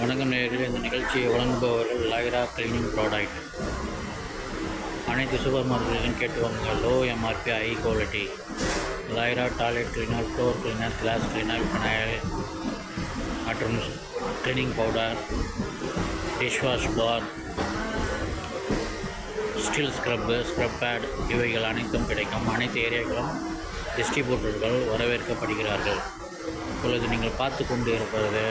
வணக்கம் நேரில் இந்த நிகழ்ச்சியை வழங்குபவர்கள் லைரா கிளீனிங் ப்ராடக்ட். அனைத்து சூப்பர் மார்க்கெட்டிலும் கேட்டு வாங்க. Low MRP high quality. Lyra toilet cleaner floor cleaner glass cleaner phenyl மற்றும் cleaning powder dishwash bar steel scrub scrub pad இவைகள் அனைத்தும் கிடைக்கும். அனைத்து ஏரியாக்களும் டிஸ்ட்ரிபியூட்டர்கள் வரவேற்கப்படுகிறார்கள். இப்பொழுது நீங்கள் பார்த்து கொண்டு இருப்பது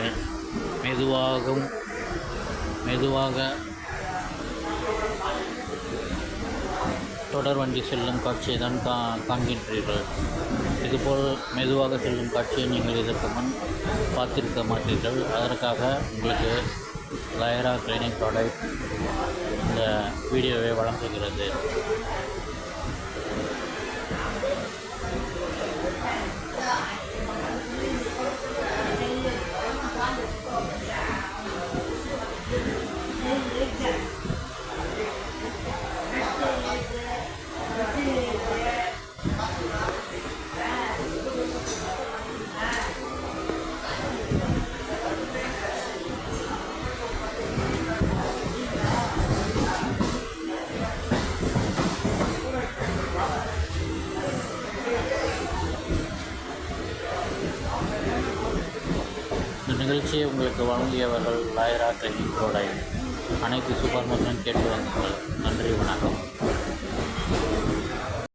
மெதுவாகவும் மெதுவாக தொடர் வண்டி செல்லும் காட்சியை தான் கா காண்கின்றீர்கள். இதுபோல் மெதுவாக செல்லும் காட்சியை நீங்கள் இதற்கு முன் பார்த்திருக்க மாட்டீர்கள். அதற்காக உங்களுக்கு லயரா கிளினிக் ப்ராடக்ட் இந்த வீடியோவை வழங்குகிறது. நிகழ்ச்சியை உங்களுக்கு வழங்கியவர்கள் லாயரா கிளினிக் ப்ராடக்ட் அனைத்து சுபர் மற்றும் கேட்டு வாங்குங்கள் நன்றி வணக்கம்.